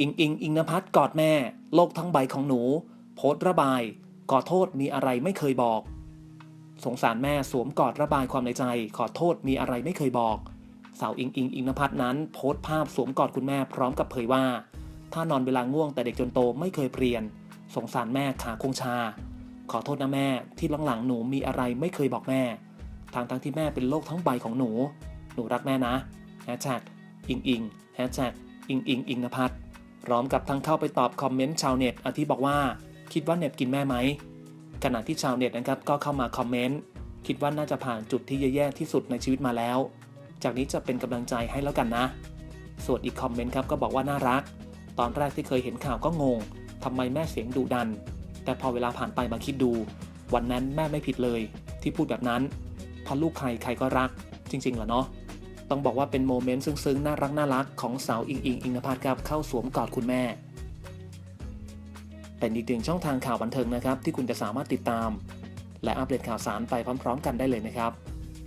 อิงอิงอิงนภัทรกอดแม่ โลกทั้งใบของหนู โพสระบาย ขอโทษมีอะไรไม่เคยบอก สงสารแม่สวมกอดระบายความในใจ ขอโทษมีอะไรไม่เคยบอก สาวอิงอิงอิงนภัทรนั้น โพสภาพสวมกอดคุณแม่พร้อมกับเผยว่า ถ้านอนเวลาง่วงแต่เด็กจนโตไม่เคยเปลี่ยน สงสารแม่ขาคงชา ขอโทษนะแม่ที่หลังๆหนูมีอะไรไม่เคยบอกแม่ทางทั้งที่แม่เป็นโลกทั้งใบของหนู หนูรักแม่นะแฮชแท็กอิงอิงแฮชแท็กอิงอิงอิงนภัทร พร้อมกับทั้งเข้าไปตอบคอมเมนต์ชาวเน็ตอาทิบอกว่า คิดว่าเน็บกินแม่ไหม ขณะที่ชาวเน็ตนะครับก็เข้ามาคอมเมนต์คิดว่าน่าจะผ่านจุดที่แย่ๆที่สุดในชีวิตมาแล้ว จากนี้จะเป็นกำลังใจให้แล้วกันนะ ส่วนอีกคอมเมนต์ครับก็บอกว่าน่ารัก ตอนแรกที่เคยเห็นข่าวก็งงทำไมแม่เสียงดุดัน แต่พอเวลาผ่านไปมาคิดดู วันนั้นแม่ไม่ผิดเลย ที่พูดแบบนั้นเพราะลูกใครใครก็รัก จริงๆเหรอเนาะ ต้องบอกว่าเป็นโมเมนต์ซึ้งๆ น่ารักน่ารักของสาวอิงอิงอิงนภัทรครับเข้าสวมกอดคุณแม่ เป็นอีกหนึ่งช่องทางข่าวบันเทิงนะครับ ที่คุณจะสามารถติดตาม และอัปเดตข่าวสารไปพร้อม ๆ กันได้เลยนะครับ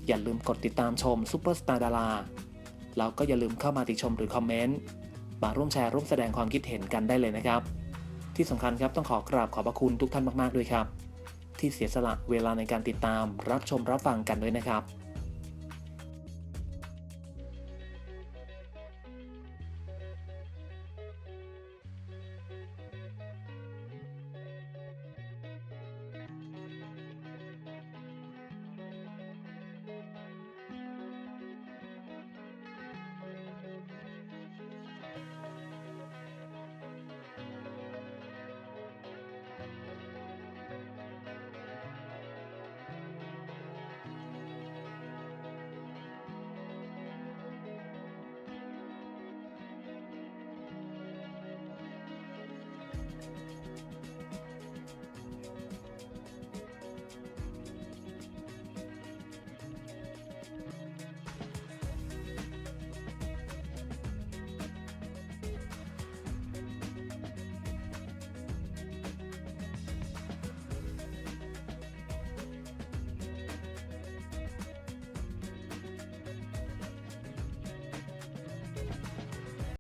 อย่าลืมกดติดตามชมซูเปอร์สตาร์ดาราแล้วก็อย่าลืมเข้ามาติชมหรือคอมเมนต์มาร่วมแชร์ร่วมแสดงความคิดเห็นกันได้เลยนะครับ ที่สำคัญครับต้องขอกราบขอบพระคุณทุกท่านมากๆด้วยครับ ที่เสียสละเวลาในการติดตามรับชมรับฟังกันด้วยนะครับ